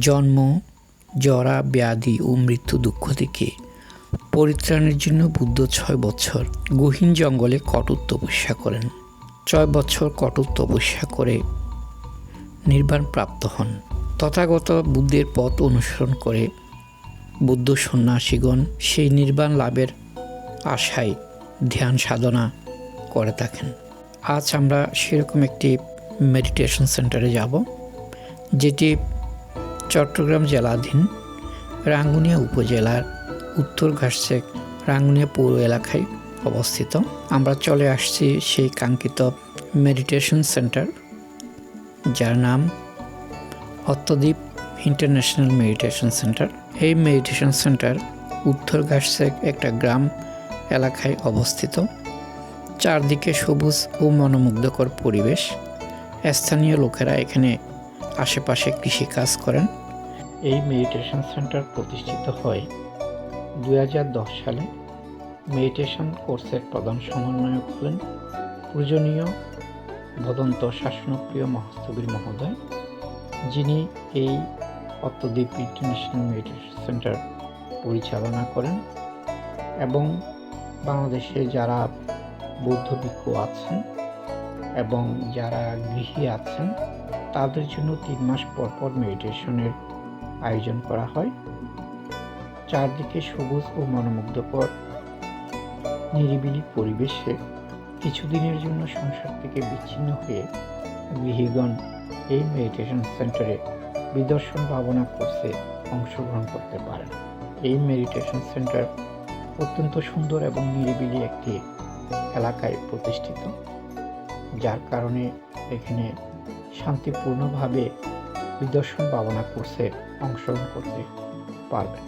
জন্ম, জরা, ব্যাধি ও মৃত্যু দুঃখ থেকে। পরিত্রাণের জন্য বুদ্ধ ছয় বছর গহীন জঙ্গলে কঠোর তপস্যা করেন। ছয় বছর কঠোর তপস্যা করে নির্বাণ প্রাপ্ত হন। তথাগত বুদ্ধের পথ অনুসরণ করে বুদ্ধ সন্ন্যাসীগণ সেই নির্বাণ লাভের আশায় ধ্যান সাধনা করে থাকেন। আজ আমরা সেরকম একটি মেডিটেশন সেন্টারে যাব, যেটি চট্টগ্রাম জেলাধীন, রাঙ্গুনিয়া উপজেলার উত্তর ঘাটসেক রাঙ্গুনিয়া পৌর এলাকায় অবস্থিত। আমরা চলে আসছি সেই কাঙ্ক্ষিত মেডিটেশন সেন্টার যার নাম অত্তদ্বীপ ইন্টারন্যাশনাল মেডিটেশন সেন্টার এই মেডিটেশন সেন্টার উত্তর ঘাটসেক একটা গ্রাম এলাকায় অবস্থিত। চারদিকে সবুজ ও মনোমুগ্ধকর পরিবেশ। স্থানীয় লোকেরা এখানে আশেপাশে কৃষিকাজ করেন। এই মেডিটেশন সেন্টার প্রতিষ্ঠিত হয় দু হাজার দশ সালে। মেডিটেশন কোর্সের প্রধান সমন্বয়ক হলেন পূজনীয় ভদন্ত শাসনপ্রিয় মহাস্তবীর মহোদয়, যিনি এই অত্তদ্বীপ ইন্টারন্যাশনাল মেডিটেশন সেন্টার পরিচালনা করেন এবং বাংলাদেশে যারা বৌদ্ধ ভিক্ষু আছেন এবং যারা গৃহী আছেন, তাদের জন্য তিন মাস পর পর মেডিটেশনের আয়োজন করা হয়। চারদিকে সবুজ ও মনোমুগ্ধকর, নিরিবিলি পরিবেশে কিছুদিনের জন্য সংসার থেকে বিচ্ছিন্ন হয়ে গৃহীগণ এই মেডিটেশন সেন্টারে বিদর্শন ভাবনা কোর্সে অংশগ্রহণ করতে পারেন। এই মেডিটেশন সেন্টার অত্যন্ত সুন্দর এবং নিরিবিলি একটি এলাকায় প্রতিষ্ঠিত, যার কারণে এখানে শান্তিপূর্ণভাবে বিদর্শন পাবনা কোর্সে অংশগ্রহণ করতে পারবেন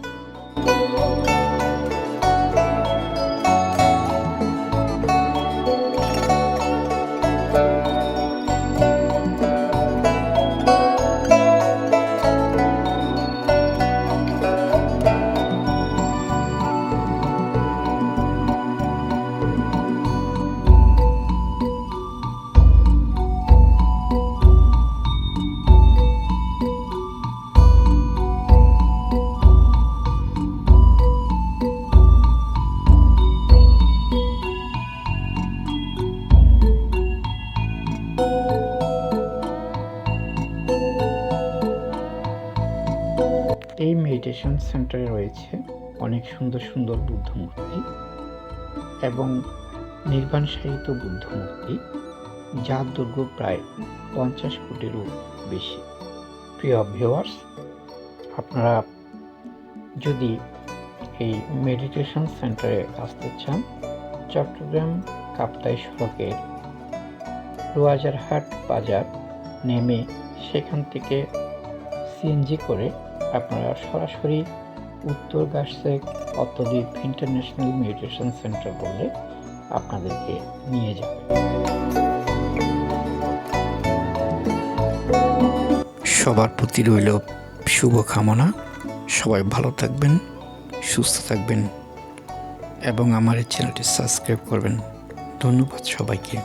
এই মেডিটেশন সেন্টারে রয়েছে অনেক সুন্দর সুন্দর বুদ্ধ মূর্তি এবং নির্বাণ সাহিত্য বুদ্ধ মূর্তি, যার দৈর্ঘ্য প্রায় পঞ্চাশ ফুটেরও বেশি। প্রিয় ভিউয়ার্স আপনারা যদি এই মেডিটেশন সেন্টারে আসতে চান, চট্টগ্রাম কাপ্তাই সড়কের রোয়াজারহাট বাজার নেমে সেখান থেকে সিএনজি করে আপনারা সরাসরি উত্তর গাছসেক অত্তদ্বীপ ইন্টারন্যাশনাল মেডিটেশন সেন্টার বলে আপনাদেরকে নিয়ে যাবে। সবার প্রতি রইল শুভকামনা। সবাই ভালো থাকবেন, সুস্থ থাকবেন এবং আমার এই চ্যানেলটি সাবস্ক্রাইব করবেন। ধন্যবাদ সবাইকে।